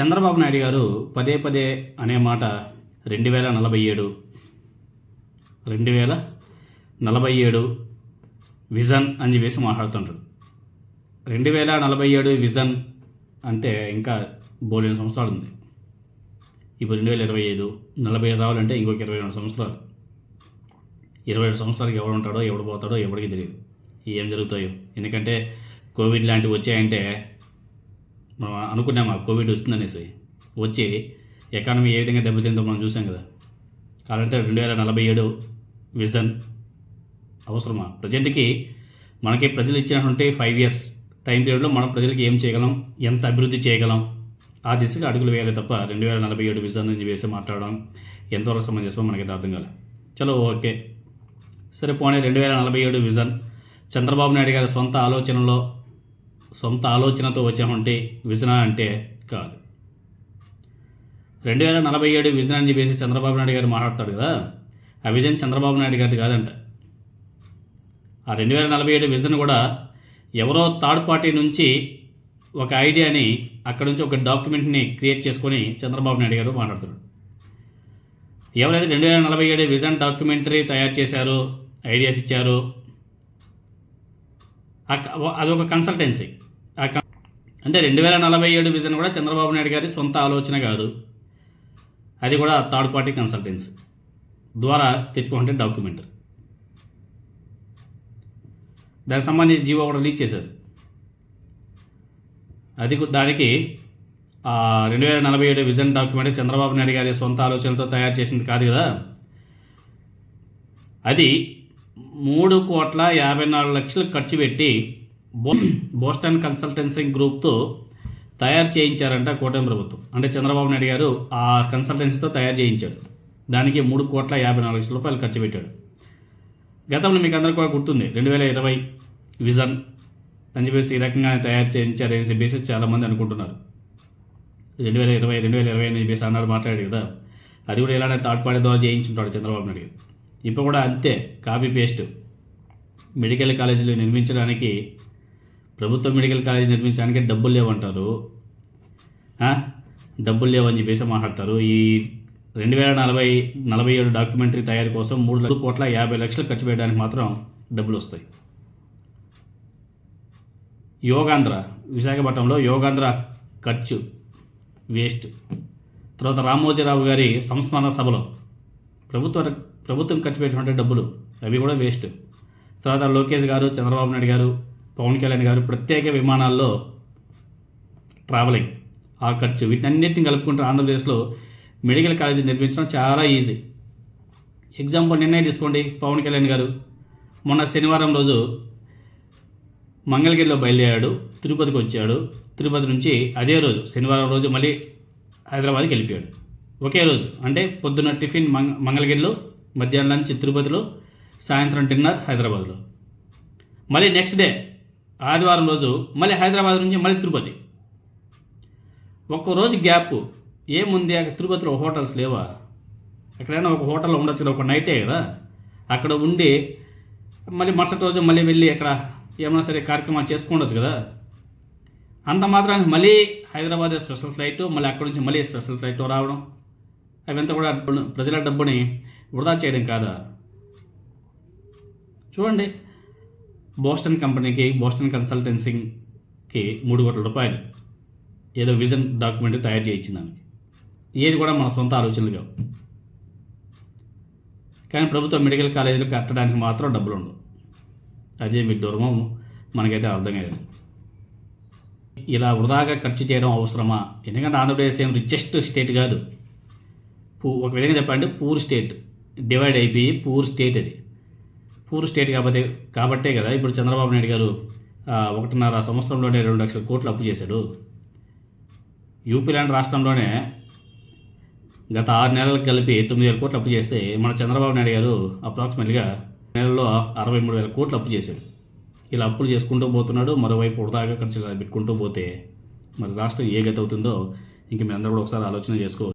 చంద్రబాబు నాయుడు గారు పదే పదే అనే మాట రెండు వేల నలభై ఏడు రెండు వేల నలభై ఏడు విజన్ అని చెప్పేసి మాట్లాడుతుంటారు రెండు వేల నలభై ఏడు విజన్ అంటే ఇంకా బోలెని సంవత్సరాలు ఉంది. ఇప్పుడు రెండు వేల ఇరవై ఐదు నలభై ఏడు రావాలంటే ఇంకొక ఇరవై రెండు సంవత్సరాలు. ఇరవై ఏడు సంవత్సరాలకి ఎవడు ఉంటాడో ఎవడు పోతాడో ఎవడికి తెలియదు. ఏం జరుగుతాయో. ఎందుకంటే కోవిడ్ లాంటివి వచ్చాయంటే మనం అనుకున్నాం ఆ కోవిడ్ వస్తుందనేసి. వచ్చి ఎకానమీ ఏ విధంగా దెబ్బతిందో మనం చూసాం కదా. కాబట్టి రెండు వేల నలభై ఏడు విజన్ అవసరమా? ప్రజెంట్కి మనకి ప్రజలు ఇచ్చినటువంటి ఫైవ్ ఇయర్స్ టైం పీరియడ్లో మనం ప్రజలకి ఏం చేయగలం? ఎంత అభివృద్ధి చేయగలం? ఆ దిశగా అడుగులు వేయాలి తప్ప రెండు వేల నలభై ఏడు విజన్ అని వేసి మాట్లాడడం ఎంతవరకు సమంజసమో మనకైతే అర్థం కాలే. చలో ఓకే. సరే పోనీ రెండు వేల నలభై ఏడు విజన్. చంద్రబాబు నాయుడు గారి సొంత ఆలోచనలో సొంత ఆలోచనతో వచ్చామంటే విజన అంటే కాదు. రెండు వేల నలభై ఏడు విజన్ అని చెప్పేసి చంద్రబాబు నాయుడు గారు మాట్లాడతాడు కదా. ఆ విజన్ చంద్రబాబు నాయుడు గారిది కాదంట. ఆ రెండు వేల నలభై ఏడు విజన్ కూడా ఎవరో థర్డ్ పార్టీ నుంచి ఒక ఐడియాని అక్కడ నుంచి ఒక డాక్యుమెంట్ని క్రియేట్ చేసుకొని చంద్రబాబు నాయుడు గారు మాట్లాడుతాడు ఎవరైతే రెండు వేల నలభై ఏడు విజన్ డాక్యుమెంటరీ తయారు చేశారో ఐడియాస్ ఇచ్చారో అది ఒక కన్సల్టెన్సీ. అంటే రెండు వేల నలభై ఏడు విజన్ కూడా చంద్రబాబు నాయుడు గారి సొంత ఆలోచన కాదు. అది కూడా థర్డ్ పార్టీ కన్సల్టెన్సీ ద్వారా తెచ్చుకుంటే డాక్యుమెంటరీ దానికి సంబంధించి జీవో కూడా రిలీజ్ చేశారు. అది దానికి రెండు వేల నలభై ఏడు విజన్ డాక్యుమెంట్ చంద్రబాబు నాయుడు గారి సొంత ఆలోచనలతో తయారు చేసింది కాదు కదా. అది మూడు కోట్ల యాభై నాలుగు లక్షలు ఖర్చు పెట్టి బోస్టన్ కన్సల్టెన్సీ గ్రూప్తో తయారు చేయించారంట కూటమి ప్రభుత్వం. అంటే చంద్రబాబు నాయుడు గారు ఆ కన్సల్టెన్సీతో తయారు చేయించాడు. దానికి మూడు కోట్ల యాభై నాలుగు లక్షల రూపాయలు ఖర్చు పెట్టాడు. గతంలో మీకు అందరికీ కూడా గుర్తుంది రెండు వేల ఇరవై విజన్ అని చెప్పేసి ఈ రకంగానే తయారు చేయించారు అని చెప్పేసి చాలామంది అనుకుంటున్నారు. రెండు వేల ఇరవై రెండు వేల ఇరవై అని చెప్పేసి అన్నారు మాట్లాడాడు కదా. అది కూడా ఇలానే థర్డ్ పార్టీ ద్వారా చేయించుంటాడు చంద్రబాబు నాయుడు ఇప్పుడు కూడా అంతే కాపీ పేస్ట్ మెడికల్ కాలేజీలు నిర్మించడానికి ప్రభుత్వ మెడికల్ కాలేజ్ నిర్మించడానికి డబ్బులు లేవంటారు. డబ్బులు లేవని చెప్పేసి మాట్లాడతారు. ఈ రెండు వేల నలభై నలభై ఏడు డాక్యుమెంటరీ తయారీ కోసం మూడు లక్షల కోట్ల యాభై లక్షలు ఖర్చు పెట్టడానికి మాత్రం డబ్బులు వస్తాయి. యోగాంధ్ర విశాఖపట్నంలో యోగాంధ్ర ఖర్చు వేస్ట్. తర్వాత రామోజీరావు గారి సంస్మరణ సభలో ప్రభుత్వ ప్రభుత్వం ఖర్చు పెట్టినటువంటి డబ్బులు అవి కూడా వేస్ట్. తర్వాత లోకేష్ గారు చంద్రబాబు నాయుడు గారు పవన్ కళ్యాణ్ గారు ప్రత్యేక విమానాల్లో ట్రావెలింగ్ ఆ ఖర్చు వీటన్నిటిని కలుపుకుంటే ఆంధ్రప్రదేశ్లో మెడికల్ కాలేజీ నిర్మించడం చాలా ఈజీ. ఎగ్జాంపుల్ నిర్ణయం తీసుకోండి పవన్ కళ్యాణ్ గారు. మొన్న శనివారం రోజు మంగళగిరిలో బయలుదేరాడు తిరుపతికి వచ్చాడు. తిరుపతి నుంచి అదే రోజు శనివారం రోజు మళ్ళీ హైదరాబాద్కి వెళ్ళిపోయాడు. ఒకే రోజు అంటే పొద్దున్న టిఫిన్ మంగ మంగళగిరిలో మధ్యాహ్నం లంచ్ తిరుపతిలో సాయంత్రం డిన్నర్ హైదరాబాద్లో. మళ్ళీ నెక్స్ట్ డే ఆదివారం రోజు మళ్ళీ హైదరాబాద్ నుంచి మళ్ళీ తిరుపతి. ఒక్క రోజు గ్యాప్ ఏముంది అక్కడ తిరుపతిలో హోటల్స్ లేవా? ఎక్కడైనా ఒక హోటల్లో ఉండొచ్చు కదా ఒక నైటే కదా? అక్కడ ఉండి మళ్ళీ మరుసటి రోజు మళ్ళీ వెళ్ళి అక్కడ ఏమైనా సరే కార్యక్రమాలు చేసుకోవచ్చు కదా? అంత మాత్రానికి మళ్ళీ హైదరాబాద్ స్పెషల్ ఫ్లైట్ మళ్ళీ అక్కడ నుంచి మళ్ళీ స్పెషల్ ఫ్లైట్ రావడం. అవంతా కూడా డబ్బులు- ప్రజల డబ్బుని వృధా చేయడం కాదా? చూడండి. బోస్టన్ కంపెనీకి బోస్టన్ కన్సల్టెన్సీకి మూడు కోట్ల రూపాయలు. ఏదో విజన్ డాక్యుమెంట్ తయారు చేయించింది దానికి ఏది కూడా మన సొంత ఆలోచనలు కావు. కానీ ప్రభుత్వ మెడికల్ కాలేజీలు కట్టడానికి మాత్రం డబ్బులు ఉండవు. అదే మీ దుర్మం. మనకైతే అర్థం కాదు. ఇలా వృధాగా ఖర్చు చేయడం అవసరమా? ఎందుకంటే ఆంధ్రప్రదేశ్ ఏం రిచెస్ట్ స్టేట్ కాదు. పూ- ఒక విధంగా చెప్పాలంటే పూర్ స్టేట్ డివైడ్ అయిపోయి పూర్ స్టేట్ అది. పూర్ స్టేట్ కాబట్టి కాబట్టే కదా ఇప్పుడు చంద్రబాబు నాయుడు గారు ఒకటిన్నర సంవత్సరంలోనే రెండు లక్షల కోట్లు అప్పు చేశాడు. యూపీ లాంటి రాష్ట్రంలోనే గత ఆరు నెలలకు కలిపి తొమ్మిది వేల కోట్లు అప్పు చేస్తే మన చంద్రబాబు నాయుడు గారు అప్రాక్సిమేట్గా నెలలో అరవై మూడు వేల కోట్లు అప్పు చేశాడు. ఇలా అప్పులు చేసుకుంటూ పోతున్నాడు మరోవైపు ఉడదాగా ఖర్చు పెట్టుకుంటూ పోతే మరి రాష్ట్రం ఏ గతి అవుతుందో ఇంక మీ అందరూ కూడా ఒకసారి ఆలోచన చేసుకోవచ్చు.